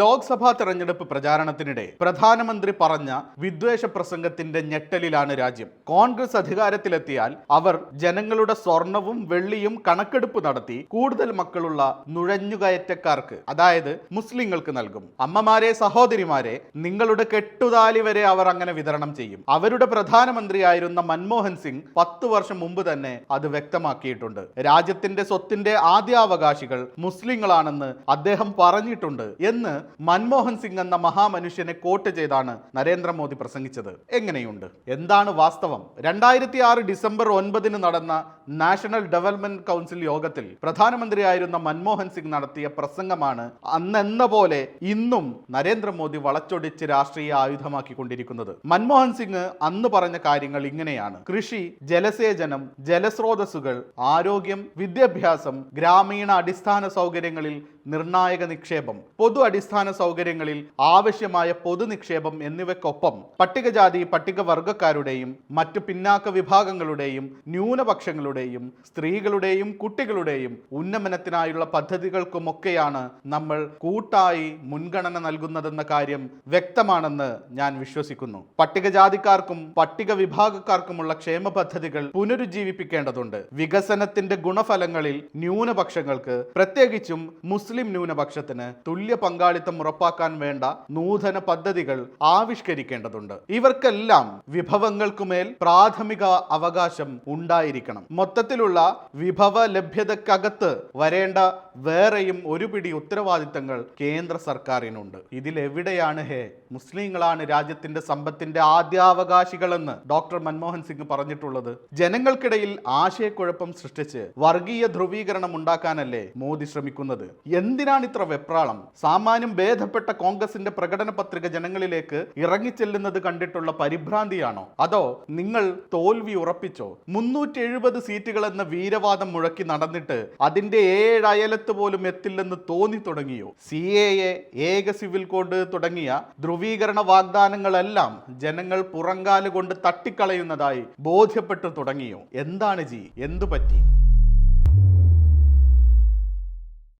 ലോക്സഭാ തെരഞ്ഞെടുപ്പ് പ്രചാരണത്തിനിടെ പ്രധാനമന്ത്രി പറഞ്ഞ വിദ്വേഷ പ്രസംഗത്തിന്റെ ഞെട്ടലിലാണ് രാജ്യം. കോൺഗ്രസ് അധികാരത്തിലെത്തിയാൽ അവർ ജനങ്ങളുടെ സ്വർണവും വെള്ളിയും കണക്കെടുപ്പ് നടത്തി കൂടുതൽ മക്കളുള്ള നുഴഞ്ഞുകയറ്റക്കാർക്ക് അതായത് മുസ്ലിങ്ങൾക്ക് നൽകും. അമ്മമാരെ സഹോദരിമാരെ നിങ്ങളുടെ കെട്ടുതാലി വരെ അവർ അങ്ങനെ വിതരണം ചെയ്യും. അവരുടെ പ്രധാനമന്ത്രിയായിരുന്ന മൻമോഹൻ സിംഗ് പത്തു വർഷം മുമ്പ് തന്നെ അത് വ്യക്തമാക്കിയിട്ടുണ്ട്. രാജ്യത്തിന്റെ സ്വത്തിന്റെ ആദ്യാവകാശികൾ മുസ്ലിങ്ങളാണെന്ന് അദ്ദേഹം പറഞ്ഞിട്ടുണ്ട് എന്ന് മൻമോഹൻ സിംഗ് എന്ന മഹാമനുഷ്യനെ കോട്ട് ചെയ്താണ് നരേന്ദ്രമോദി പ്രസംഗിച്ചത്. എങ്ങനെയുണ്ട്? എന്താണ് വാസ്തവം? രണ്ടായിരത്തി ആറ് ഡിസംബർ ഒൻപതിന് നടന്ന നാഷണൽ ഡെവലപ്മെന്റ് കൗൺസിൽ യോഗത്തിൽ പ്രധാനമന്ത്രിയായിരുന്ന മൻമോഹൻ സിംഗ് നടത്തിയ പ്രസംഗമാണ് അന്നെന്ന പോലെ ഇന്നും നരേന്ദ്രമോദി വളച്ചൊടിച്ച് രാഷ്ട്രീയ ആയുധമാക്കിക്കൊണ്ടിരിക്കുന്നത്. മൻമോഹൻ സിംഗ് അന്ന് പറഞ്ഞ കാര്യങ്ങൾ ഇങ്ങനെയാണ്. കൃഷി ജലസേചനം ജലസ്രോതസ്സുകൾ ആരോഗ്യം വിദ്യാഭ്യാസം ഗ്രാമീണ അടിസ്ഥാന സൗകര്യങ്ങളിൽ നിർണായക നിക്ഷേപം പൊതു അടിസ്ഥാന സൗകര്യങ്ങളിൽ ആവശ്യമായ പൊതു നിക്ഷേപം എന്നിവയ്ക്കൊപ്പം പട്ടികജാതി പട്ടികവർഗക്കാരുടെയും മറ്റു പിന്നാക്ക വിഭാഗങ്ങളുടെയും ന്യൂനപക്ഷങ്ങളുടെയും സ്ത്രീകളുടെയും കുട്ടികളുടെയും ഉന്നമനത്തിനായുള്ള പദ്ധതികൾക്കുമൊക്കെയാണ് നമ്മൾ കൂട്ടായി മുൻഗണന നൽകുന്നതെന്ന കാര്യം വ്യക്തമാണെന്ന് ഞാൻ വിശ്വസിക്കുന്നു. പട്ടികജാതിക്കാർക്കും പട്ടിക വിഭാഗക്കാർക്കുമുള്ള ക്ഷേമ പദ്ധതികൾ പുനരുജ്ജീവിപ്പിക്കേണ്ടതുണ്ട്. വികസനത്തിന്റെ ഗുണഫലങ്ങളിൽ ന്യൂനപക്ഷങ്ങൾക്ക് പ്രത്യേകിച്ചും മുസ്ലിം ന്യൂനപക്ഷത്തിന് തുല്യ പങ്കാളിത്തം ഉറപ്പാക്കാൻ വേണ്ട നൂതന പദ്ധതികൾ ആവിഷ്കരിക്കേണ്ടതുണ്ട്. ഇവർക്കെല്ലാം വിഭവങ്ങൾക്കുമേൽ പ്രാഥമിക അവകാശം ഉണ്ടായിരിക്കണം. മൊത്തത്തിലുള്ള വിഭവ ലഭ്യതക്കകത്ത് വരേണ്ട വേറെയും ഒരു പിടി ഉത്തരവാദിത്തങ്ങൾ കേന്ദ്ര സർക്കാരിനുണ്ട്. ഇതിലെവിടെയാണ് ഹേ? മുസ്ലിങ്ങളാണ് രാജ്യത്തിന്റെ സമ്പത്തിന്റെ ആദ്യാവകാശികളെന്ന് ഡോക്ടർ മൻമോഹൻ സിംഗ് പറഞ്ഞിട്ടുള്ളത്. ജനങ്ങൾക്കിടയിൽ ആശയക്കുഴപ്പം സൃഷ്ടിച്ച് വർഗീയ ധ്രുവീകരണം ഉണ്ടാക്കാനല്ലേ മോദി ശ്രമിക്കുന്നത്. എന്തിനാണ് ഇത്ര വെപ്രാളം? സാമാന്യം ഭേദപ്പെട്ട കോൺഗ്രസിന്റെ പ്രകടന പത്രിക ജനങ്ങളിലേക്ക് ഇറങ്ങിച്ചെല്ലുന്നത് കണ്ടിട്ടുള്ള പരിഭ്രാന്തിയാണോ? അതോ നിങ്ങൾ തോൽവി ഉറപ്പിച്ചോ? മുന്നൂറ്റി സീറ്റുകൾ എന്ന വീരവാദം മുഴക്കി നടന്നിട്ട് അതിന്റെ ഏഴ് അയലത്ത് പോലും എത്തില്ലെന്ന് തോന്നി തുടങ്ങിയോ? സി എ ഏക സിവിൽ കോഡ് തുടങ്ങിയ ധ്രുവീകരണ വാഗ്ദാനങ്ങളെല്ലാം ജനങ്ങൾ പുറങ്കാലുകൊണ്ട് തട്ടിക്കളയുന്നതായി ബോധ്യപ്പെട്ടു തുടങ്ങിയോ? എന്താണ് ജി? എന്തു പറ്റി